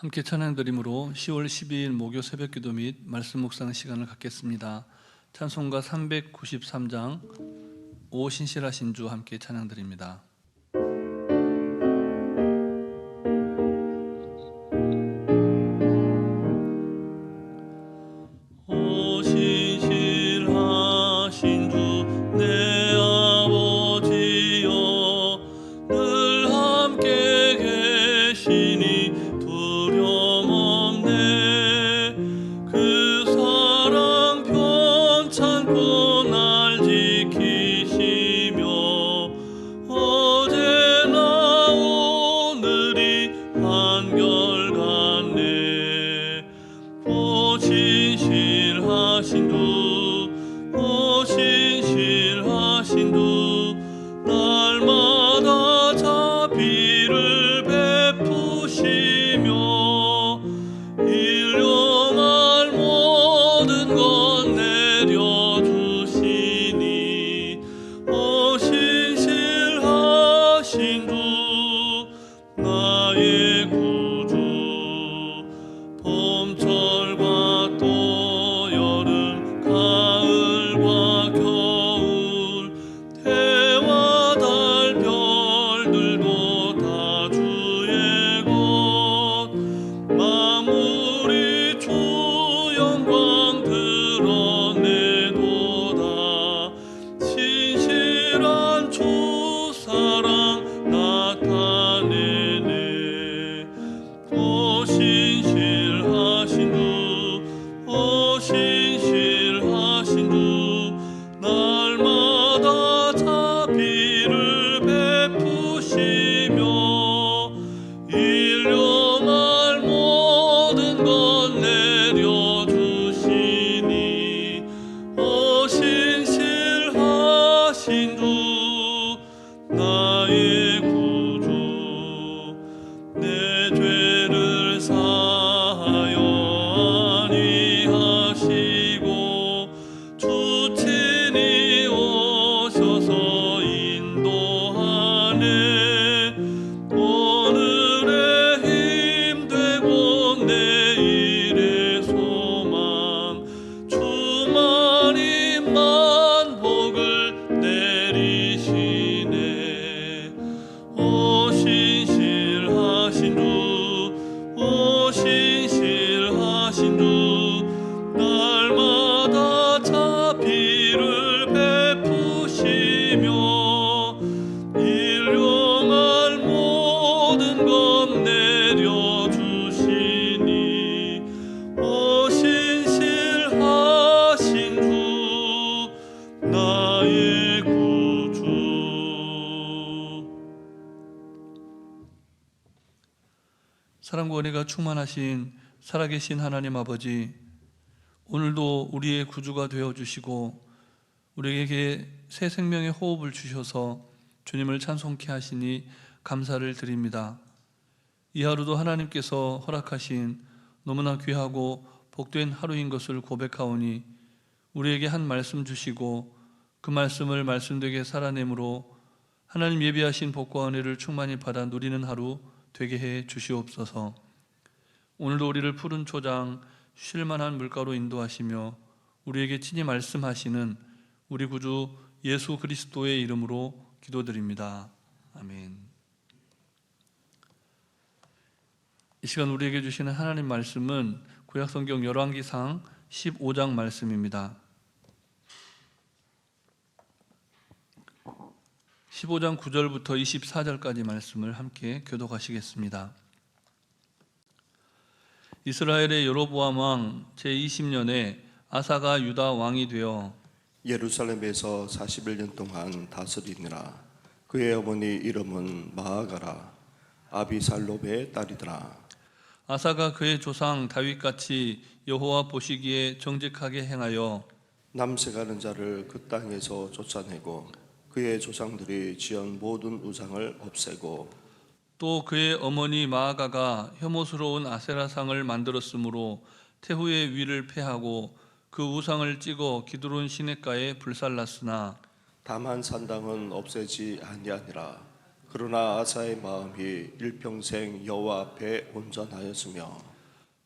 함께 찬양드림으로 10월 12일 목요 새벽 기도 및 말씀 묵상 시간을 갖겠습니다. 찬송가 393장 오 신실하신 주 함께 찬양드립니다. people. come to 충만하신 살아계신 하나님 아버지, 오늘도 우리의 구주가 되어 주시고 우리에게 새 생명의 호흡을 주셔서 주님을 찬송케 하시니 감사를 드립니다. 이 하루도 하나님께서 허락하신 너무나 귀하고 복된 하루인 것을 고백하오니 우리에게 한 말씀 주시고 그 말씀을 말씀되게 살아내므로 하나님 예비하신 복과 은혜를 충만히 받아 누리는 하루 되게 해 주시옵소서. 오늘도 우리를 푸른 초장 쉴만한 물가로 인도하시며 우리에게 친히 말씀하시는 우리 구주 예수 그리스도의 이름으로 기도드립니다. 아멘. 이 시간 우리에게 주시는 하나님 말씀은 구약성경 열왕기상 15장 말씀입니다. 15장 9절부터 24절까지 말씀을 함께 교독하시겠습니다. 이스라엘의 여로보암 왕 제20년에 아사가 유다 왕이 되어 예루살렘에서 41년 동안 다스리니라. 그의 어머니 이름은 마아가라. 아비살롭의 딸이더라. 아사가 그의 조상 다윗같이 여호와 보시기에 정직하게 행하여 남색하는 자를 그 땅에서 쫓아내고 그의 조상들이 지은 모든 우상을 없애고 또 그의 어머니 마아가가 혐오스러운 아세라상을 만들었으므로 태후의 위를 패하고 그 우상을 찍어 기드론 시냇가에 불살랐으나 다만 산당은 없애지 아니하니라 그러나 아사의 마음이 일평생 여호와 앞에 온전하였으며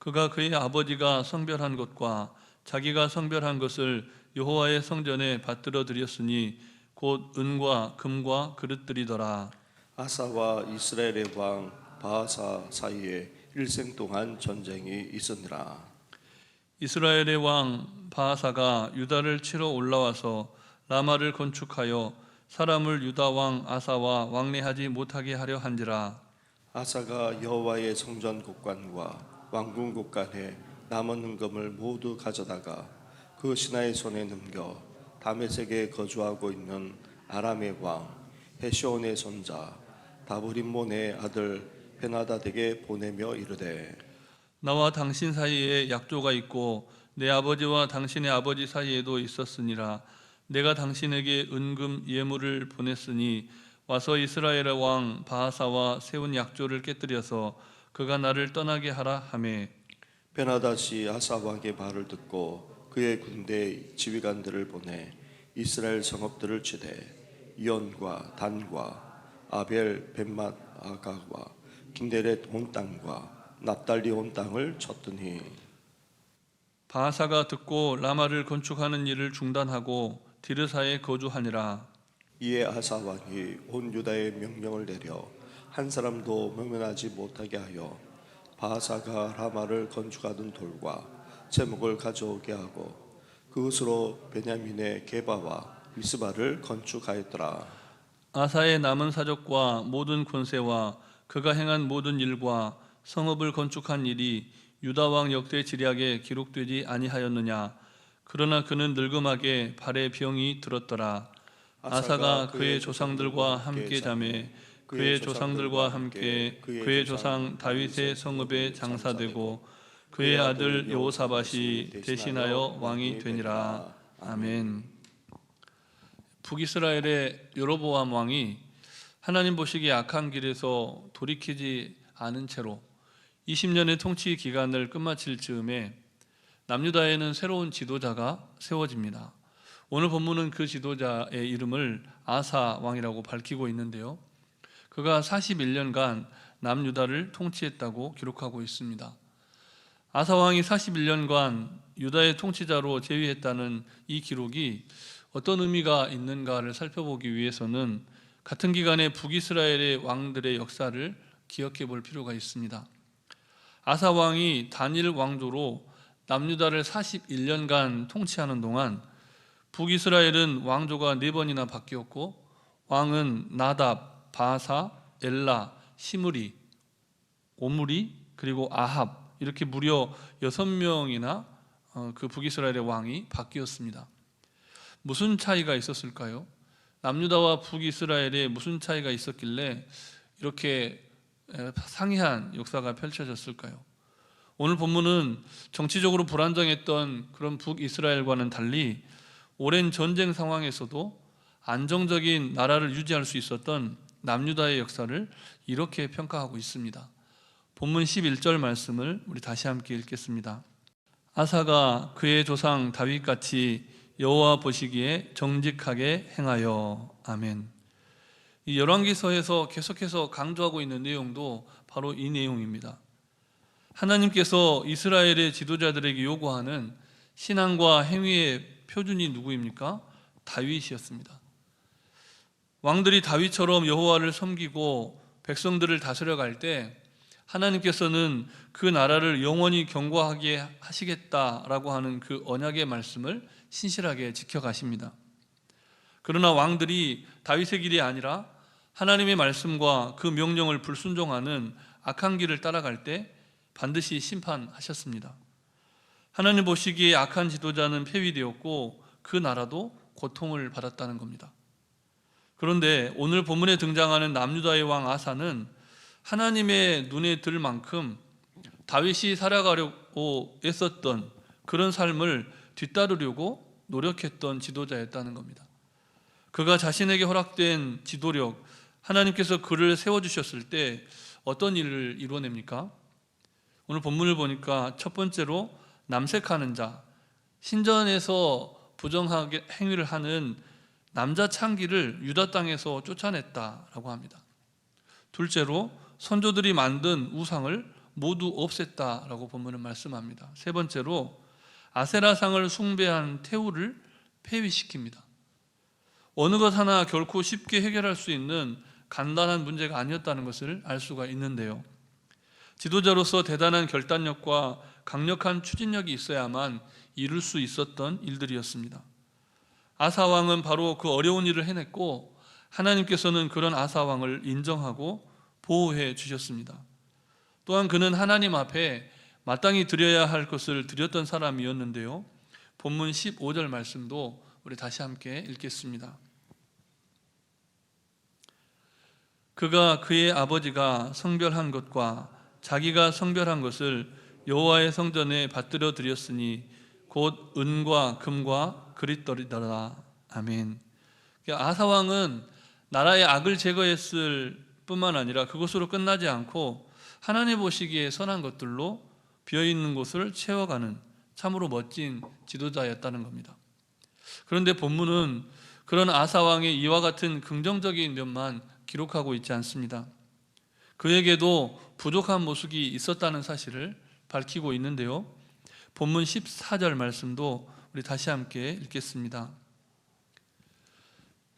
그가 그의 아버지가 성별한 것과 자기가 성별한 것을 여호와의 성전에 받들어 드렸으니 곧 은과 금과 그릇들이더라. 아사와 이스라엘의 왕 바하사 사이에 일생 동안 전쟁이 있으니라 이스라엘의 왕 바하사가 유다를 치러 올라와서 라마를 건축하여 사람을 유다 왕 아사와 왕래하지 못하게 하려 한지라. 아사가 여호와의 성전 곳간과 왕궁 곳간에 남은 은금을 모두 가져다가 그 신하의 손에 넘겨 다메섹에 거주하고 있는 아람의 왕 헤시온의 손자 다브림몬의 아들 베나다에게 보내며 이르되 나와 당신 사이에 약조가 있고 내 아버지와 당신의 아버지 사이에도 있었으니라. 내가 당신에게 은금 예물을 보냈으니 와서 이스라엘 의 왕 바하사와 세운 약조를 깨뜨려서 그가 나를 떠나게 하라 하매. 베나다시 아사 왕의 말을 듣고 그의 군대 지휘관들을 보내 이스라엘 성읍들을 치되 이온과 단과 아벨 벳맛 아가와 긴데렛 온 땅과 납달리 온 땅을 쳤더니 바하사가 듣고 라마를 건축하는 일을 중단하고 디르사에 거주하니라 이에 아사 왕이 온 유다에 명령을 내려 한 사람도 명면하지 못하게 하여 바하사가 라마를 건축하던 돌과 제목을 가져오게 하고 그것으로 베냐민의 게바와 미스바를 건축하였더라. 아사의 남은 사적과 모든 권세와 그가 행한 모든 일과 성읍을 건축한 일이 유다 왕 역대 지략에 기록되지 아니하였느냐? 그러나 그는 늙음하게 발에 병이 들었더라. 아사가 그의 조상들과 함께 잠에 그의 조상들과 함께 그의 조상 다윗의 성읍에 장사되고 그의 아들 여호사밧이 대신하여 왕이 되니라. 아멘. 북이스라엘의 여로보암 왕이 하나님 보시기에 악한 길에서 돌이키지 않은 채로 20년의 통치 기간을 끝마칠 즈음에 남유다에는 새로운 지도자가 세워집니다. 오늘 본문은 그 지도자의 이름을 아사 왕이라고 밝히고 있는데요. 그가 41년간 남유다를 통치했다고 기록하고 있습니다. 아사 왕이 41년간 유다의 통치자로 재위했다는 이 기록이 어떤 의미가 있는가를 살펴보기 위해서는 같은 기간에 북이스라엘의 왕들의 역사를 기억해 볼 필요가 있습니다. 아사 왕이 단일 왕조로 남유다를 41년간 통치하는 동안 북이스라엘은 왕조가 네 번이나 바뀌었고 왕은 나답, 바사, 엘라, 시므리, 오므리 그리고 아합 이렇게 무려 여섯 명이나 어, 그 북이스라엘의 왕이 바뀌었습니다. 무슨 차이가 있었을까요? 남유다와 북이스라엘에 무슨 차이가 있었길래 이렇게 에, 상이한 역사가 펼쳐졌을까요? 오늘 본문은 정치적으로 불안정했던 그런 북이스라엘과는 달리 오랜 전쟁 상황에서도 안정적인 나라를 유지할 수 있었던 남유다의 역사를 이렇게 평가하고 있습니다. 본문 11절 말씀을 우리 다시 함께 읽겠습니다. 아사가 그의 조상 다윗같이 여호와 보시기에 정직하게 행하여 아멘. 이 열왕기서에서 계속해서 강조하고 있는 내용도 바로 이 내용입니다. 하나님께서 이스라엘의 지도자들에게 요구하는 신앙과 행위의 표준이 누구입니까? 다윗이었습니다. 왕들이 다윗처럼 여호와를 섬기고 백성들을 다스려 갈때 하나님께서는 그 나라를 영원히 경고하게 하시겠다라고 하는 그 언약의 말씀을 신실하게 지켜가십니다. 그러나 왕들이 다윗의 길이 아니라 하나님의 말씀과 그 명령을 불순종하는 악한 길을 따라갈 때 반드시 심판하셨습니다. 하나님 보시기에 악한 지도자는 폐위되었고 그 나라도 고통을 받았다는 겁니다. 그런데 오늘 본문에 등장하는 남유다의 왕 아사는 하나님의 눈에 들 만큼 다윗이 살아가려고 애썼던 그런 삶을 뒤따르려고 노력했던 지도자였다는 겁니다. 그가 자신에게 허락된 지도력, 하나님께서 그를 세워주셨을 때 어떤 일을 이루어냅니까? 오늘 본문을 보니까 첫 번째로 남색하는 자, 신전에서 부정하게 행위를 하는 남자 창기를 유다 땅에서 쫓아냈다라고 합니다. 둘째로 선조들이 만든 우상을 모두 없앴다라고 본문은 말씀합니다. 세 번째로 아세라상을 숭배한 태우를 폐위시킵니다. 어느 것 하나 결코 쉽게 해결할 수 있는 간단한 문제가 아니었다는 것을 알 수가 있는데요. 지도자로서 대단한 결단력과 강력한 추진력이 있어야만 이룰 수 있었던 일들이었습니다. 아사 왕은 바로 그 어려운 일을 해냈고 하나님께서는 그런 아사 왕을 인정하고 보호해 주셨습니다. 또한 그는 하나님 앞에 마땅히 드려야 할 것을 드렸던 사람이었는데요. 본문 15절 말씀도 우리 다시 함께 읽겠습니다. 그가 그의 아버지가 성별한 것과 자기가 성별한 것을 여호와의 성전에 받들어 드렸으니 곧 은과 금과 그릿더리더라. 아멘. 그러니까 아사 왕은 나라의 악을 제거했을 뿐만 아니라 그것으로 끝나지 않고 하나님 보시기에 선한 것들로 비어 있는 곳을 채워가는 참으로 멋진 지도자였다는 겁니다. 그런데 본문은 그런 아사 왕의 이와 같은 긍정적인 면만 기록하고 있지 않습니다. 그에게도 부족한 모습이 있었다는 사실을 밝히고 있는데요. 본문 14절 말씀도 우리 다시 함께 읽겠습니다.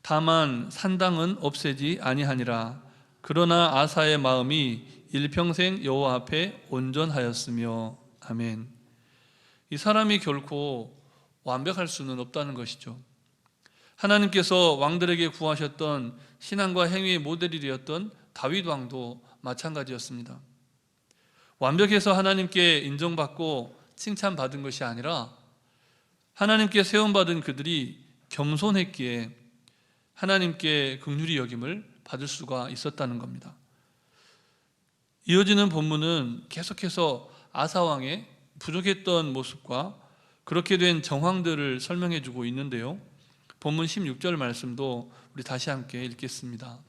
다만 산당은 없애지 아니하니라 그러나 아사의 마음이 일평생 여호와 앞에 온전하였으며 아멘. 이 사람이 결코 완벽할 수는 없다는 것이죠. 하나님께서 왕들에게 구하셨던 신앙과 행위의 모델이 되었던 다윗 왕도 마찬가지였습니다. 완벽해서 하나님께 인정받고 칭찬받은 것이 아니라 하나님께 세움받은 그들이 겸손했기에 하나님께 긍휼히 여김을 받을 수가 있었다는 겁니다. 이어지는 본문은 계속해서 아사 왕의 부족했던 모습과 그렇게 된 정황들을 설명해 주고 있는데요. 본문 16절 말씀도 우리 다시 함께 읽겠습니다.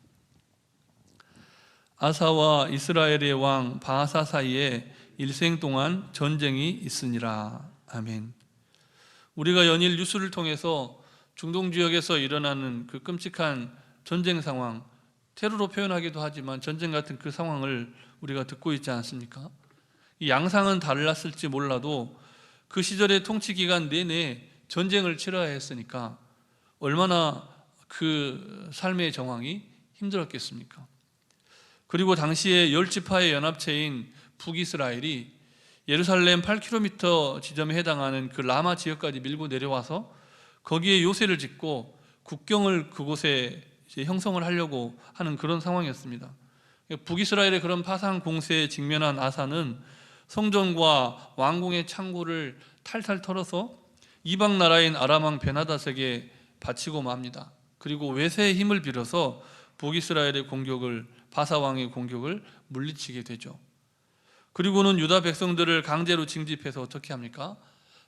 아사와 이스라엘의 왕 바하사 사이에 일생 동안 전쟁이 있으니라. 아멘. 우리가 연일 뉴스를 통해서 중동 지역에서 일어나는 그 끔찍한 전쟁 상황, 테러로 표현하기도 하지만 전쟁 같은 그 상황을 우리가 듣고 있지 않습니까? 이 양상은 달랐을지 몰라도 그 시절의 통치 기간 내내 전쟁을 치러야 했으니까 얼마나 그 삶의 정황이 힘들었겠습니까? 그리고 당시에 열 지파의 연합체인 북이스라엘이 예루살렘 8km 지점에 해당하는 그 라마 지역까지 밀고 내려와서 거기에 요새를 짓고 국경을 그곳에 형성을 하려고 하는 그런 상황이었습니다. 북이스라엘의 그런 파상 공세에 직면한 아사는 성전과 왕궁의 창고를 탈탈 털어서 이방 나라인 아람 왕 베나닷에게 바치고 맙니다. 그리고 외세의 힘을 빌어서 북이스라엘의 공격을 바사 왕의 공격을 물리치게 되죠. 그리고는 유다 백성들을 강제로 징집해서 어떻게 합니까?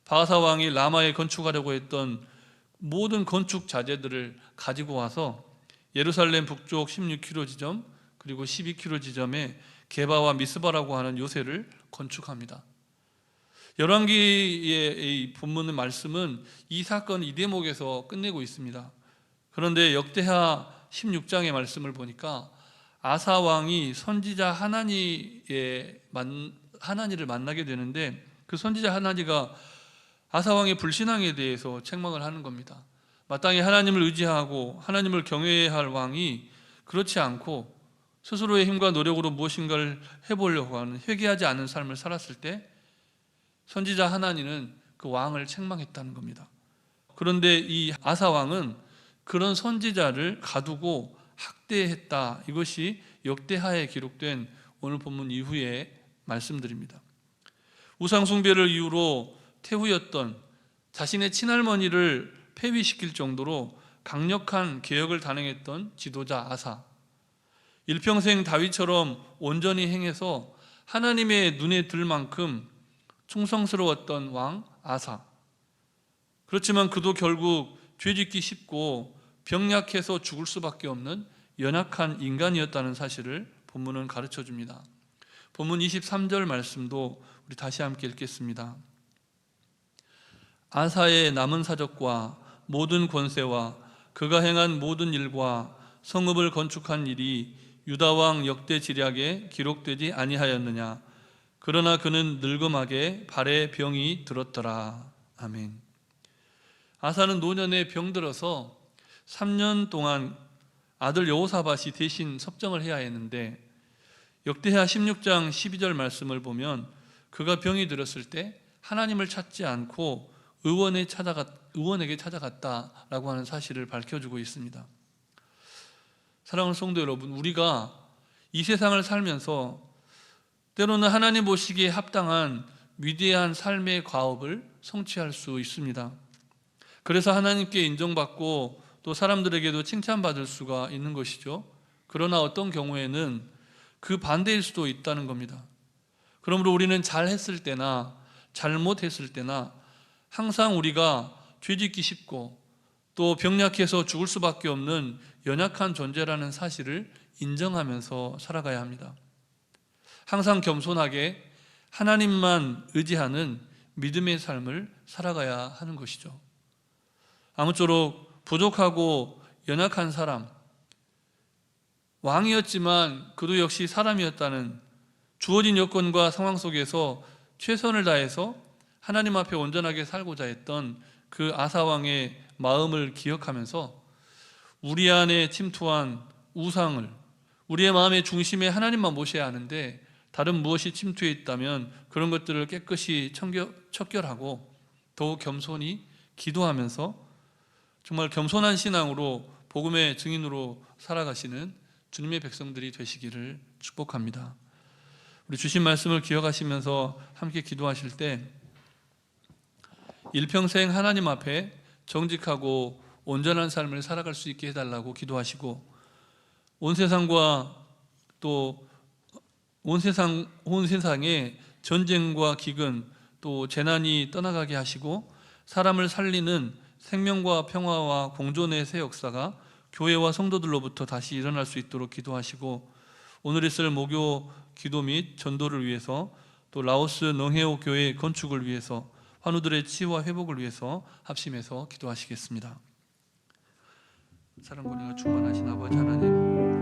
바사 왕이 라마에 건축하려고 했던 모든 건축 자재들을 가지고 와서 예루살렘 북쪽 16km 지점 그리고 12km 지점에 게바와 미스바라고 하는 요새를 건축합니다. 열왕기의 이 본문의 말씀은 이 사건 이 대목에서 끝내고 있습니다. 그런데 역대하 16장의 말씀을 보니까 아사 왕이 선지자 하나니의 만 하나니를 만나게 되는데 그 선지자 하나니가 아사 왕의 불신앙에 대해서 책망을 하는 겁니다. 마땅히 하나님을 의지하고 하나님을 경외해야 할 왕이 그렇지 않고 스스로의 힘과 노력으로 무엇인가를 해보려고 하는 회개하지 않은 삶을 살았을 때 선지자 하나니는 그 왕을 책망했다는 겁니다. 그런데 이 아사 왕은 그런 선지자를 가두고 학대했다. 이것이 역대하에 기록된 오늘 본문 이후의 말씀들입니다. 우상숭배를 이유로 태후였던 자신의 친할머니를 폐위시킬 정도로 강력한 개혁을 단행했던 지도자 아사. 일평생 다윗처럼 온전히 행해서 하나님의 눈에 들 만큼 충성스러웠던 왕 아사. 그렇지만 그도 결국 죄짓기 쉽고 병약해서 죽을 수밖에 없는 연약한 인간이었다는 사실을 본문은 가르쳐 줍니다. 본문 23절 말씀도 우리 다시 함께 읽겠습니다. 아사의 남은 사적과 모든 권세와 그가 행한 모든 일과 성읍을 건축한 일이 유다 왕 역대 지략에 기록되지 아니하였느냐? 그러나 그는 늙음하게 발에 병이 들었더라. 아멘. 아사는 노년에 병들어서 3년 동안 아들 여호사밧이 대신 섭정을 해야 했는데 역대하 16장 12절 말씀을 보면 그가 병이 들었을 때 하나님을 찾지 않고 의원에 찾아갔, 의원에게 찾아갔다라고 하는 사실을 밝혀주고 있습니다. 사랑하는 성도 여러분, 우리가 이 세상을 살면서 때로는 하나님 보시기에 합당한 위대한 삶의 과업을 성취할 수 있습니다. 그래서 하나님께 인정받고 또 사람들에게도 칭찬받을 수가 있는 것이죠. 그러나 어떤 경우에는 그 반대일 수도 있다는 겁니다. 그러므로 우리는 잘했을 때나 잘못했을 때나 항상 우리가 죄짓기 쉽고 또 병약해서 죽을 수밖에 없는 연약한 존재라는 사실을 인정하면서 살아가야 합니다. 항상 겸손하게 하나님만 의지하는 믿음의 삶을 살아가야 하는 것이죠. 아무쪼록 부족하고 연약한 사람, 왕이었지만 그도 역시 사람이었다는 주어진 여건과 상황 속에서 최선을 다해서 하나님 앞에 온전하게 살고자 했던 그 아사왕의 마음을 기억하면서 우리 안에 침투한 우상을 우리의 마음의 중심에 하나님만 모셔야 하는데 다른 무엇이 침투해 있다면 그런 것들을 깨끗이 척결하고 더욱 겸손히 기도하면서 정말 겸손한 신앙으로 복음의 증인으로 살아가시는 주님의 백성들이 되시기를 축복합니다. 우리 주신 말씀을 기억하시면서 함께 기도하실 때 일평생 하나님 앞에 정직하고 온전한 삶을 살아갈 수 있게 해달라고 기도하시고 온 세상과 또 온 세상 온 세상에 전쟁과 기근 또 재난이 떠나가게 하시고 사람을 살리는 생명과 평화와 공존의 새 역사가 교회와 성도들로부터 다시 일어날 수 있도록 기도하시고 오늘 있을 모교 기도 및 전도를 위해서 또 라오스 농해오 교회 건축을 위해서 환우들의 치유와 회복을 위해서 합심해서 기도하시겠습니다. 사랑과 은혜가 충만하신 아버지 하나님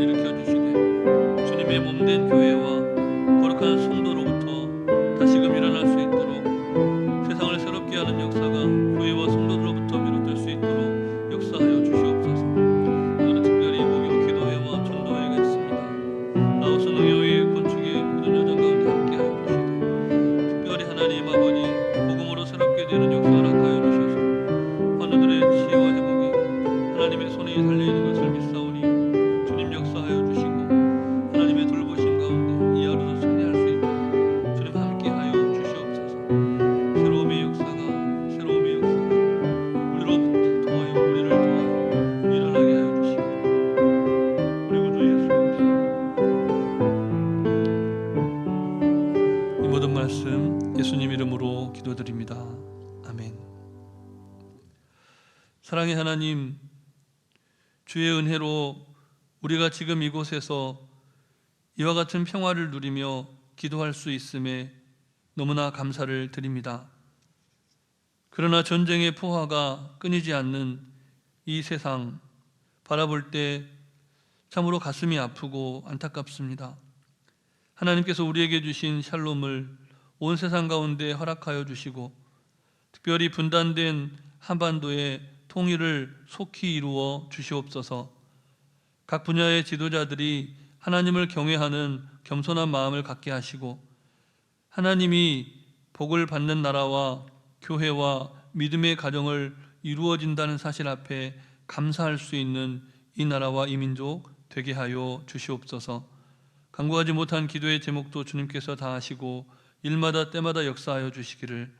일으켜 주시되 주님의 몸된 교회와 거룩한 성 하나님, 주의 은혜로 우리가 지금 이곳에서 이와 같은 평화를 누리며 기도할 수 있음에 너무나 감사를 드립니다. 그러나 전쟁의 포화가 끊이지 않는 이 세상 바라볼 때 참으로 가슴이 아프고 안타깝습니다. 하나님께서 우리에게 주신 샬롬을 온 세상 가운데 허락하여 주시고 특별히 분단된 한반도의 통일을 속히 이루어 주시옵소서. 각 분야의 지도자들이 하나님을 경외하는 겸손한 마음을 갖게 하시고 하나님이 복을 받는 나라와 교회와 믿음의 가정을 이루어진다는 사실 앞에 감사할 수 있는 이 나라와 이 민족 되게 하여 주시옵소서. 간구하지 못한 기도의 제목도 주님께서 다 하시고 일마다 때마다 역사하여 주시기를